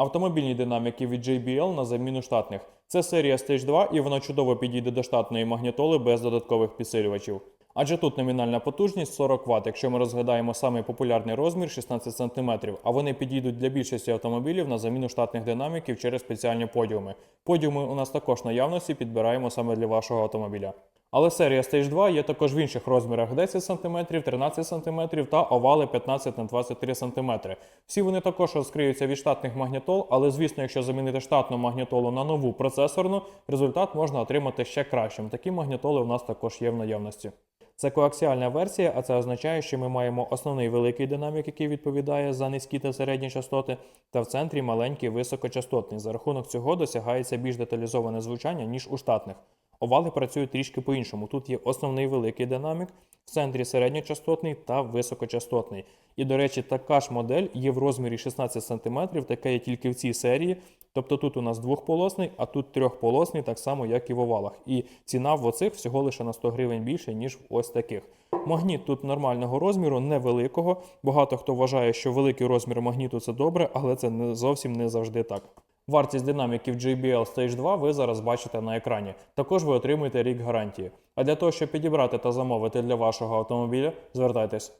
Автомобільні динаміки від JBL на заміну штатних. Це серія Stage 2 і вона чудово підійде до штатної магнітоли без додаткових підсилювачів. Адже тут номінальна потужність 40 Вт, якщо ми розглядаємо самий популярний розмір 16 см, а вони підійдуть для більшості автомобілів на заміну штатних динаміків через спеціальні подіуми. Подіуми у нас також наявності підбираємо саме для вашого автомобіля. Але серія Stage 2 є також в інших розмірах 10 см, 13 см та овали 15 на 23 см. Всі вони також розкриються від штатних магнітол, але звісно, якщо замінити штатну магнітолу на нову процесорну, результат можна отримати ще кращим. Такі магнітоли у нас також є в наявності. Це коаксіальна версія, а це означає, що ми маємо основний великий динамік, який відповідає за низькі та середні частоти, та в центрі маленький високочастотний. За рахунок цього досягається більш деталізоване звучання, ніж у штатних. Овали працюють трішки по-іншому. Тут є основний великий динамік, в центрі середньочастотний та високочастотний. І, до речі, така ж модель є в розмірі 16 см, така є тільки в цій серії. Тобто тут у нас двохполосний, а тут трьохполосний, так само, як і в овалах. І ціна в оцих всього лише на 100 гривень більше, ніж в ось таких. Магніт тут нормального розміру, невеликого. Багато хто вважає, що великий розмір магніту це добре, але це не зовсім не завжди так. Вартість динаміків JBL Stage 2 ви зараз бачите на екрані. Також ви отримуєте рік гарантії. А для того, щоб підібрати та замовити для вашого автомобіля, звертайтесь.